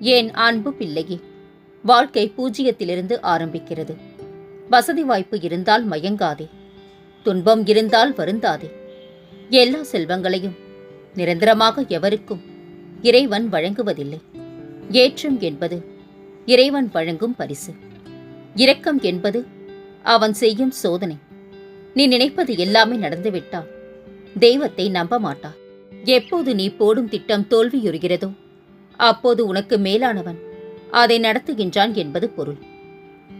ஏன் அன்பு பிள்ளையே? வாழ்க்கை பூஜ்ஜியத்திலிருந்து ஆரம்பிக்கிறது. வசதி வாய்ப்பு இருந்தால் மயங்காதே. துன்பம் இருந்தால் வருந்தாதே. எல்லா செல்வங்களையும் நிரந்தரமாக எவருக்கும் இறைவன் வழங்குவதில்லை. ஏற்றம் என்பது இறைவன் வழங்கும் பரிசு. இரக்கம் என்பது அவன் செய்யும் சோதனை. நீ நினைப்பது எல்லாமே நடந்துவிட்டால் தெய்வத்தை நம்ப மாட்டார் எப்போது நீ போடும் திட்டம் தோல்வியுறுகிறதோ அப்போது உனக்கு மேலானவன். அதை நடத்துகின்றான் என்பது பொருள்.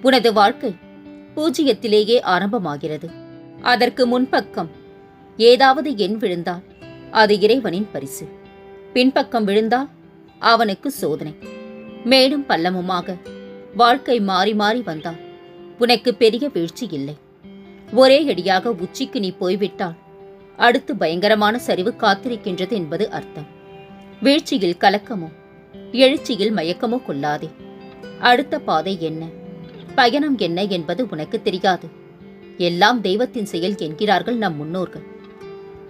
உனது வாழ்க்கை பூஜ்ஜியத்திலேயே ஆரம்பமாகிறது. அதற்கு முன்பக்கம் ஏதாவது எண் விழுந்தால் அது இறைவனின் பரிசு. பின்பக்கம் விழுந்தால் அவனுக்கு சோதனை. மேலும் பள்ளமுமாக வாழ்க்கை மாறி மாறி வந்தால் உனக்கு பெரிய வீழ்ச்சி இல்லை. ஒரே அடியாக உச்சிக்கு நீ போய்விட்டால் அடுத்து பயங்கரமான சரிவு காத்திருக்கின்றது என்பது அர்த்தம். வீழ்ச்சியில் கலக்கமும் எழுச்சியில் மயக்கமோ கொள்ளாதே. அடுத்த பாதை என்ன? பயணம் என்ன என்பது உனக்கு தெரியாது. எல்லாம் தெய்வத்தின் செயல் என்கிறார்கள் நம் முன்னோர்கள்.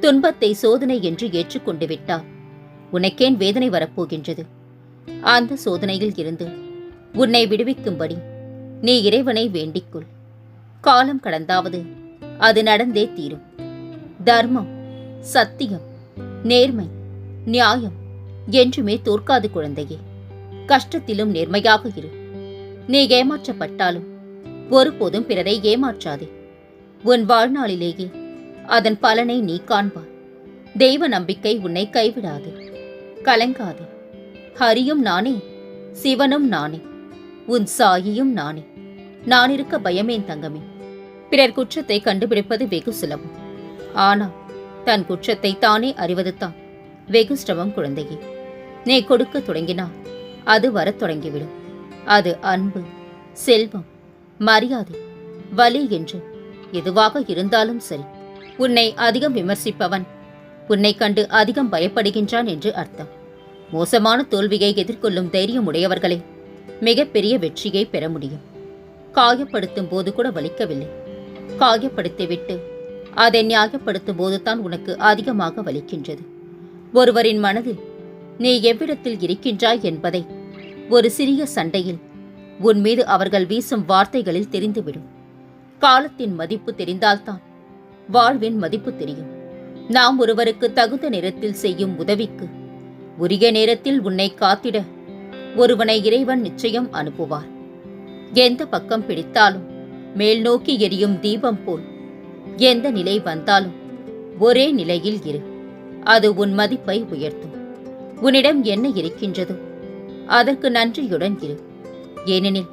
துன்பத்தை சோதனை என்று ஏற்றுக்கொண்டு விட்டால் உனக்கேன் வேதனை வரப்போகின்றது? அந்த சோதனையில் இருந்து உன்னை விடுவிக்கும்படி நீ இறைவனை வேண்டிக்கொள். காலம் கடந்தாவது அது நடந்தே தீரும். தர்மம் சத்தியம் நேர்மை நியாயம் என்றுமே தோற்காது குழந்தையே. கஷ்டத்திலும் நேர்மையாக இரு. நீ ஏமாற்றப்பட்டாலும் ஒருபோதும் பிறரை ஏமாற்றாதே. உன் வாழ்நாளிலேயே அதன் பலனை நீ காண்பாய் தெய்வ நம்பிக்கை உன்னை கைவிடாது. கலங்காது. ஹரியும் நானே. சிவனும் நானே. உன் சாயியும் நானே. நான் இருக்க பயமேன் தங்கமே. பிறர் குற்றத்தை கண்டுபிடிப்பது வெகு சுலபம். ஆனால் தன் குற்றத்தை தானே அறிவதுதான் வெகு சிரமம் குழந்தையே. நீ கொடுக்க தொடங்கினால் அது வரத் தொடங்கிவிடும். அது அன்பு செல்வம் மரியாதை வலி என்று எதுவாக இருந்தாலும் சரி. உன்னை அதிகம் விமர்சிப்பவன் உன்னை கண்டு அதிகம் பயப்படுகின்றான் என்று அர்த்தம். மோசமான தோல்வியை எதிர்கொள்ளும் தைரியம் உடையவர்களே மிகப்பெரிய வெற்றியை பெற முடியும். காயப்படுத்தும் போது கூட வலிக்கவில்லை. காயப்படுத்திவிட்டு அதை நியாயப்படுத்தும் போதுதான் உனக்கு அதிகமாக வலிக்கின்றது. ஒருவரின் மனதில் நீ எவ்விடத்தில் இருக்கின்றாய் என்பதை. ஒரு சிறிய சண்டையில் உன் மீது அவர்கள் வீசும் வார்த்தைகளில் தெரிந்துவிடும். காலத்தின் மதிப்பு தெரிந்தால்தான் வாழ்வின் மதிப்பு தெரியும். நாம் ஒருவருக்கு தகுந்த நேரத்தில் செய்யும் உதவிக்கு உரிய நேரத்தில் உன்னை காத்திட ஒருவனை இறைவன் நிச்சயம் அனுப்புவார். எந்த பக்கம் பிடித்தாலும் மேல் நோக்கி எரியும் தீபம் போல் எந்த நிலை வந்தாலும் ஒரே நிலையில் இரு. அது உன் மதிப்பை உயர்த்தும். உன்னிடம் என்ன இருக்கின்றது? அதற்கு நன்றியுடன் இரு. ஏனெனில்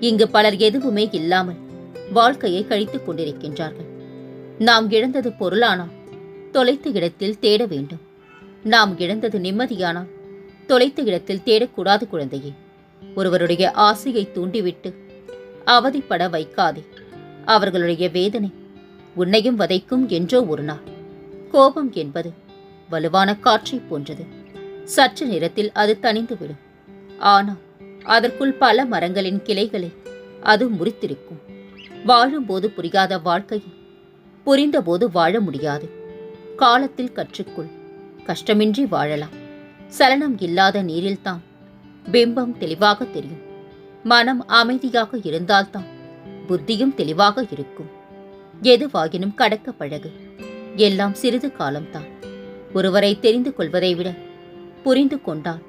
இங்கு பலர் எதுவுமே இல்லாமல் வாழ்க்கையை கழித்துக் கொண்டிருக்கின்றார்கள். நாம் இழந்தது பொருளானால் தொலைத்த இடத்தில் தேட வேண்டும். நாம் இழந்தது நிம்மதியானால் தொலைத்த இடத்தில் தேடக்கூடாது குழந்தையே. ஒருவருடைய ஆசையை தூண்டிவிட்டு அவதிப்பட வைக்காதே. அவர்களுடைய வேதனை உன்னையும் வதைக்கும் என்றோ ஒரு நாள். கோபம் என்பது வலுவான காற்றை போன்றது. சற்று நேரத்தில் அது தணிந்துவிடும். ஆனால் அதற்குள் பல மரங்களின் கிளைகளை அது முறித்திருக்கும். வாழும்போது புரியாத வாழ்க்கையை புரிந்தபோது வாழ முடியாது. காலத்தில் கற்றுக்குள் கஷ்டமின்றி வாழலாம். சலனம் இல்லாத நீரில்தான் பிம்பம் தெளிவாக தெரியும். மனம் அமைதியாக இருந்தால்தான் புத்தியும் தெளிவாக இருக்கும். எதுவாகினும் கடக்க பழகு. எல்லாம் சிறிது காலம்தான். ஒருவரை தெரிந்து கொள்வதை விட புரிந்து கொண்டால்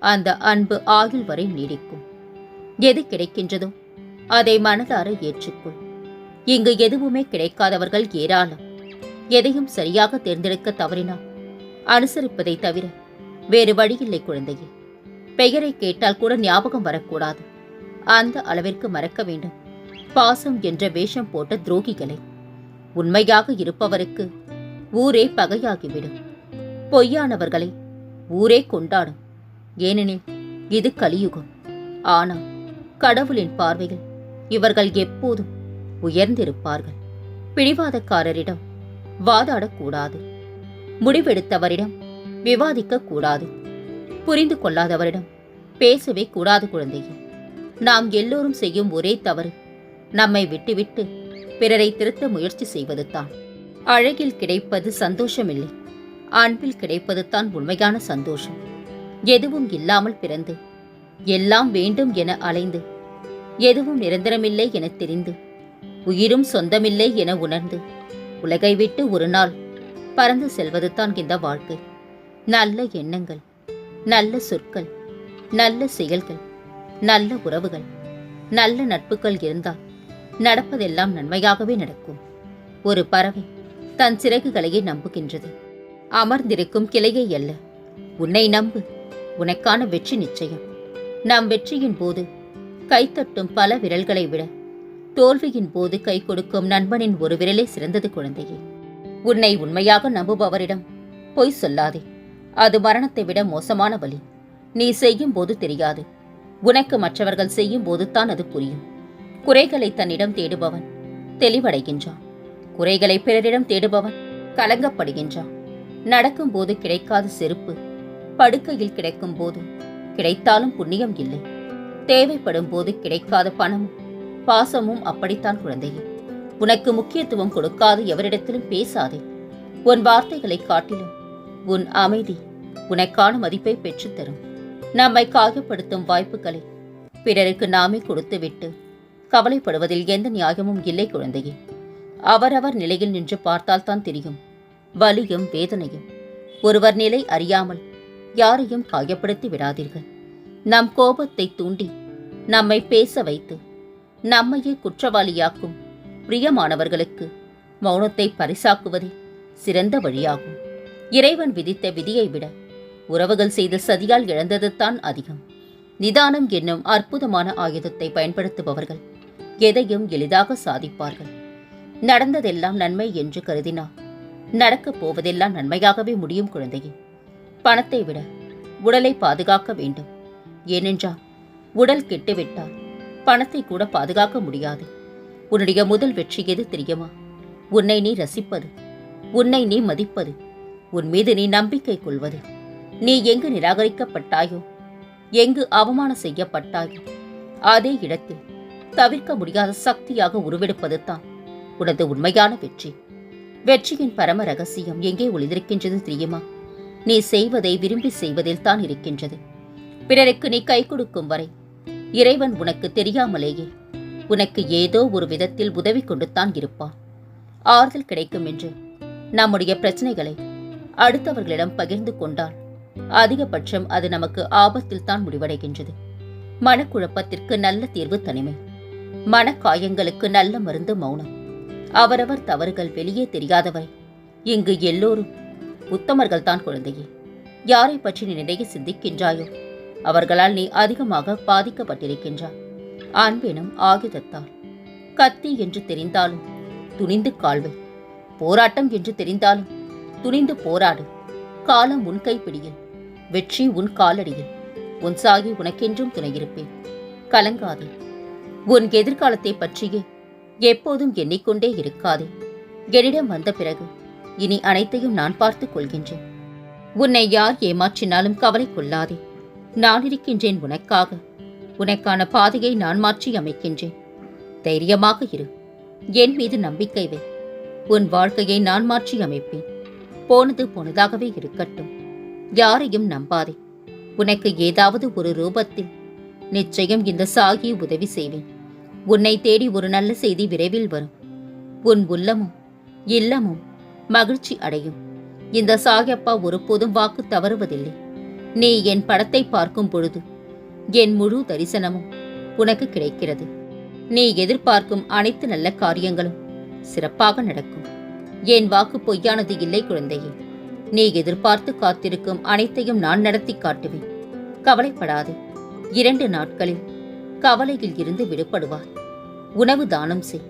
அந்த அன்பு ஆயுள் வரை நீடிக்கும். எது கிடைக்கின்றதோ அதை மனதார ஏற்றுக்கொள். இங்கு எதுவுமே கிடைக்காதவர்கள் ஏராளம். எதையும் சரியாக தேர்ந்தெடுக்க தவறினால் அனுசரிப்பதை தவிர வேறு வழியில்லை குழந்தையே. பெயரை கேட்டால் கூட ஞாபகம் வரக்கூடாது. அந்த அளவிற்கு மறக்க வேண்டும். பாசம் என்ற வேஷம் போட்ட துரோகிகளை. உண்மையாக இருப்பவருக்கு ஊரே பகையாகிவிடும். பொய்யானவர்களை ஊரே கொண்டாடும். ஏனெனில் இது கலியுகம். ஆனால் கடவுளின் பார்வையில் இவர்கள் எப்போதும் உயர்ந்திருப்பார்கள். பிடிவாதக்காரரிடம் வாதாடக்கூடாது. முடிவெடுத்தவரிடம் விவாதிக்க கூடாது புரிந்து கொள்ளாதவரிடம் பேசவே கூடாது குழந்தையே. நாம் எல்லோரும் செய்யும் ஒரே தவறு நம்மை விட்டுவிட்டு பிறரை திருத்த முயற்சி செய்வதுதான். அழகில் கிடைப்பது சந்தோஷமில்லை. அன்பில் கிடைப்பது தான் உண்மையான சந்தோஷம். எதுவும் இல்லாமல் பிறந்து எல்லாம் வேண்டும் என அலைந்து எதுவும் நிரந்தரமில்லை என தெரிந்து உயிரும் சொந்தமில்லை என உணர்ந்து உலகை விட்டு ஒரு நாள் பறந்து செல்வதுதான் இந்த வாழ்க்கை. நல்ல எண்ணங்கள் நல்ல சொற்கள் நல்ல செயல்கள் நல்ல உறவுகள் நல்ல நட்புகள் இருந்தால் நடப்பதெல்லாம் நன்மையாகவே நடக்கும். ஒரு பறவை தன் சிறகுகளையே நம்புகின்றது. அமர்ந்திருக்கும் கிளையை அல்ல. உன்னை நம்பு. உனக்கான வெற்றி நிச்சயம். நம் வெற்றியின் போது கைத்தட்டும் பல விரல்களை விட தோல்வியின் போது கை கொடுக்கும் நண்பனின் ஒரு விரலே சிறந்தது குழந்தையே. உன்னை உண்மையாக நம்புபவரிடம் பொய் சொல்லாதே. அது மரணத்தை விட மோசமான வழி. நீ செய்யும் போது தெரியாது. உனக்கு மற்றவர்கள் செய்யும் போது தான் அது புரியும். குறைகளை தன்னிடம் தேடுபவன் தெளிவடைகின்றான். குறைகளை பிறரிடம் தேடுபவன் கலங்கப்படுகின்றான். நடக்கும்போது கிடைக்காத செருப்பு படுக்கையில் கிடைக்கும் போது கிடைத்தாலும் புண்ணியம் இல்லை. தேவைப்படும் போது கிடைக்காத பணமும் பாசமும் அப்படித்தான் குழந்தையே. உனக்கு முக்கியத்துவம் கொடுக்காது எவரிடத்திலும் பேசாதே. உன் வார்த்தைகளை காட்டிலும் உன் அமைதி உனக்கான மதிப்பை பெற்றுத்தரும். நம்மை காயப்படுத்தும் வாய்ப்புகளை பிறருக்கு நாமே கொடுத்துவிட்டு கவலைப்படுவதில் எந்த நியாயமும் இல்லை குழந்தையே. அவரவர் நிலையில் நின்று பார்த்தால்தான் தெரியும். வலியும் வேதனையும். ஒருவர் நிலை அறியாமல் யாரையும் காயப்படுத்தி விடாதீர்கள். நம் கோபத்தை தூண்டி நம்மை பேச வைத்து நம்மையே குற்றவாளியாக்கும் பிரியமானவர்களுக்கு மௌனத்தை பரிசாக்குவதே சிறந்த வழியாகும். இறைவன் விதித்த விதியை விட உறவுகள் செய்த சதியால் இழந்ததுதான் அதிகம். நிதானம் என்னும் அற்புதமான ஆயுதத்தை பயன்படுத்துபவர்கள் எதையும் எளிதாக சாதிப்பார்கள். நடந்ததெல்லாம் நன்மை என்று கருதினார் நடக்கப் போவதெல்லாம் நன்மையாகவே முடியும் குழந்தையே. பணத்தை விட உடலை பாதுகாக்க வேண்டும். ஏனென்றால் உடல் கெட்டுவிட்டால் பணத்தை கூட பாதுகாக்க முடியாது. உன்னுடைய முதல் வெற்றி எது தெரியுமா? உன்னை நீ ரசிப்பது உன்னை நீ மதிப்பது உன் மீது நீ நம்பிக்கை கொள்வது. நீ எங்கு நிராகரிக்கப்பட்டாயோ எங்கு அவமானம் செய்யப்பட்டாயோ அதே இடத்தில் தவிர்க்க முடியாத சக்தியாக உருவெடுப்பது தான் உனது உண்மையான வெற்றி. வெற்றியின் பரம ரகசியம் எங்கே ஒளிந்திருக்கின்றது தெரியுமா? நீ செய்வதை விரும்பி செய்வதில் தான் இருக்கின்றது. பிறருக்கு நீ கை கொடுக்கும் வரை இறைவன் உனக்கு தெரியாமலேயே உனக்கு ஏதோ ஒரு விதத்தில் உதவி கொண்டு தான் இருப்பான். ஆறுதல் கிடைக்கும் என்று நம்முடைய பிரச்சனைகளை அடுத்தவர்களிடம் பகிர்ந்து கொண்டால் அதிகபட்சம் அது நமக்கு ஆபத்தில் தான் முடிவடைகின்றது. மனக்குழப்பத்திற்கு நல்ல தீர்வு தனிமை. மனக்காயங்களுக்கு நல்ல மருந்து மௌனம். அவரவர் தவறுகள் வெளியே தெரியாதவரை இங்கு எல்லோரும் உத்தமர்கள் தான் குழந்தையே யாரை பற்றி நீ நிறைய சிந்திக்கின்றாயோ? அவர்களால் நீ அதிகமாக பாதிக்கப்பட்டிருக்கின்றாய். அன்பெனும் ஆயுதத்தால் கத்தி என்று தெரிந்தாலும் துணிந்து கால்வை. போராட்டம் என்று தெரிந்தாலும் துணிந்து போராடு. காலம் உன் கைப்பிடியில் வெற்றி உன் காலடியில். உன் சாகி உனக்கென்றும் துணையிருப்பேன். கலங்காதே. உன் எதிர்காலத்தை பற்றியே எப்போதும் எண்ணிக்கொண்டே இருக்காதே. என்னிடம் வந்த பிறகு இனி அனைத்தையும் நான் பார்த்துக் கொள்கின்றேன். உன்னை யார் ஏமாற்றினாலும் கவலை கொள்ளாதே. நான் இருக்கின்றேன் உனக்காக. உனக்கான பாதையை நான் மாற்றி அமைக்கின்றேன். தைரியமாக இரு. என் மீது நம்பிக்கை வை. உன் வாழ்க்கையை நான் மாற்றி அமைப்பேன். போனது போனதாகவே இருக்கட்டும். யாரையும் நம்பாதே. உனக்கு ஏதாவது ஒரு ரூபத்தில் நிச்சயம் இந்த சாகி உதவி செய்வேன். உன்னை தேடி ஒரு நல்ல செய்தி விரைவில் வரும். உன் உள்ளமும் இல்லமும் மகிழ்ச்சி அடையும். இந்த சாகியப்பா ஒருபோதும் வாக்கு தவறுவதில்லை. நீ என் படத்தை பார்க்கும் பொழுது என் முழு தரிசனமும் உனக்கு கிடைக்கிறது. நீ எதிர்பார்க்கும் அனைத்து நல்ல காரியங்களும் சிறப்பாக நடக்கும். என் வாக்கு பொய்யானது இல்லை குழந்தையே. நீ எதிர்பார்த்து காத்திருக்கும் அனைத்தையும் நான் நடத்தி காட்டுவேன். கவலைப்படாதே. இரண்டு நாட்களில் கவலையில் இருந்து விடுபடுவார் உணவு தானம் செய்.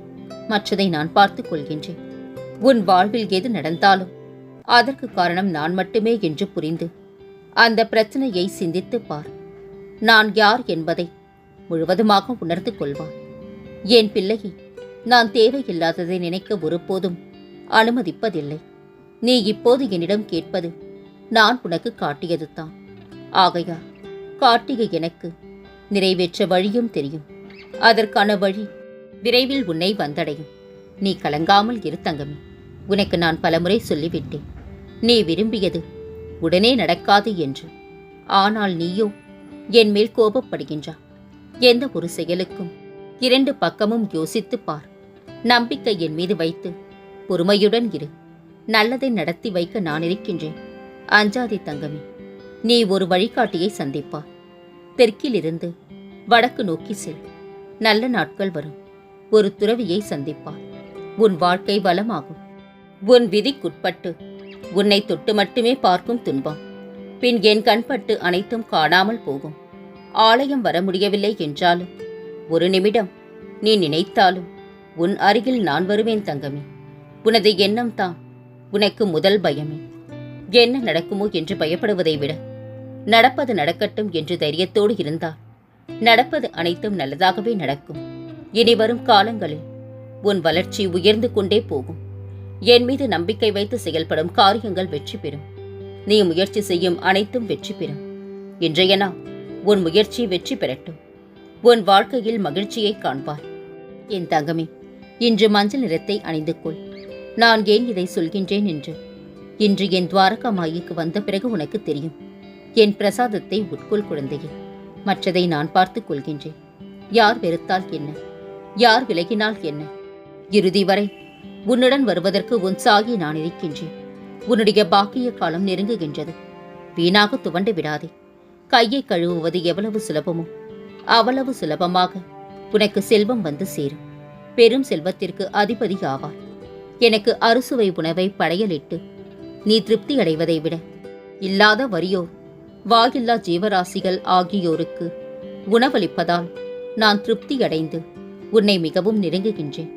மற்றதை நான் பார்த்துக் கொள்கின்றேன். உன் வாழ்வில் எது நடந்தாலும் அதற்கு காரணம் நான் மட்டுமே என்று புரிந்து அந்த பிரச்சனையை சிந்தித்துப் பார். நான் யார் என்பதை முழுவதுமாக உணர்ந்து கொள்வான் என் பிள்ளையை நான் தேவையில்லாததை நினைக்க ஒருபோதும் அனுமதிப்பதில்லை. நீ இப்போது என்னிடம் கேட்பது நான் உனக்கு காட்டியது தான். ஆகையா காட்டிய எனக்கு நிறைவேற்ற வழியும் தெரியும். அதற்கான வழி விரைவில் உன்னை வந்தடையும். நீ கலங்காமல் இரு தங்கமே. உனக்கு நான் பலமுறை சொல்லிவிட்டேன். நீ விரும்பியது உடனே நடக்காது என்று. ஆனால் நீயோ என் மேல் கோபப்படுகின்றாய் எந்த ஒரு செயலுக்கும் இரண்டு பக்கமும் யோசித்துப் பார். நம்பிக்கை என் மீது வைத்து பொறுமையுடன் இரு. நல்லதை நடத்தி வைக்க நான் இருக்கின்றேன். அஞ்சாதி தங்கமே நீ ஒரு வழிகாட்டியை சந்திப்பா தெற்கிலிருந்து வடக்கு நோக்கி செல். நல்ல நாட்கள் வரும். ஒரு துறவியை சந்திப்பார். உன் வாழ்க்கை வளமாகும். உன் விதிக்குட்பட்டு உன்னை தொட்டு மட்டுமே பார்க்கும் துன்பம். பின் என் கண்பட்டு அனைத்தும் காணாமல் போகும். ஆலயம் வர முடியவில்லை என்றாலும் ஒரு நிமிடம் நீ நினைத்தாலும் உன் அருகில் நான் வருவேன் தங்கமே. உனது எண்ணம் தான் உனக்கு முதல் பயமே. என்ன நடக்குமோ என்று பயப்படுவதை விட நடப்பது நடக்கட்டும் என்று தைரியத்தோடு இருந்தால் நடப்பது அனைத்தும் நல்லதாகவே நடக்கும். இனி வரும் காலங்களில் உன் வளர்ச்சி உயர்ந்து கொண்டே போகும். என் மீது நம்பிக்கை வைத்து செயல்படும் காரியங்கள் வெற்றி பெறும். நீ முயற்சி செய்யும் அனைத்தும் வெற்றி பெறும். இன்றைய நாள் உன் முயற்சி வெற்றி பெறட்டும். உன் வாழ்க்கையில் மகிழ்ச்சியை காண்பாய். என் தங்கமே இன்று மஞ்சள் நிறத்தை அணிந்து கொள். நான் ஏன் இதை சொல்கின்றேன் என்று? இன்று என் துவாரகா மாயிக்கு வந்த பிறகு உனக்கு தெரியும். என் பிரசாதத்தை உட்கொள் குழந்தையே. மற்றதை நான் பார்த்துக் கொள்கின்றேன். யார் வெறுத்தால் என்ன? யார் விலகினால் என்ன? இறுதி வரை உன்னுடன் வருவதற்கு உன் சாகி நான் இருக்கின்றேன் உன்னுடைய பாக்கிய காலம் நெருங்குகின்றது. வீணாக துவண்டு விடாதே. கையை கழுவுவது எவ்வளவு சுலபமோ அவ்வளவு சுலபமாக உனக்கு செல்வம் வந்து சேரும். பெரும் செல்வத்திற்கு அதிபதி ஆவார் எனக்கு அறுசுவை உணவை படையலிட்டு நீ திருப்தி அடைவதை விட இல்லாத வரியோர் வாயில்லா ஜீவராசிகள் ஆகியோருக்கு உணவளிப்பதால் நான் திருப்தி அடைந்து உன்னை மிகவும் நெருங்குகின்றேன்.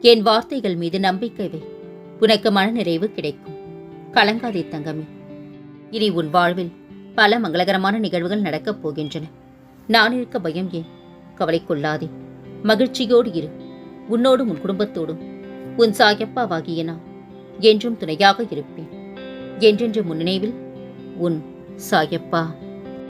என் வார்த்தைகள் மீது நம்பிக்கை வை. உனக்கு மனநிறைவு கிடைக்கும். கலங்காதே தங்கமே. இனி உன் வாழ்வில் பல மங்களகரமான நிகழ்வுகள் நடக்கப் போகின்றன. நான் இருக்க பயம் ஏன்? கவலை கொள்ளாதே. மகிழ்ச்சியோடு இரு. உன்னோடும் உன் குடும்பத்தோடும். உன் சாயப்பாவாகிய நான் என்றும் துணையாக இருப்பேன். என்றென்று முன்னினைவில் உன் சாயப்பா.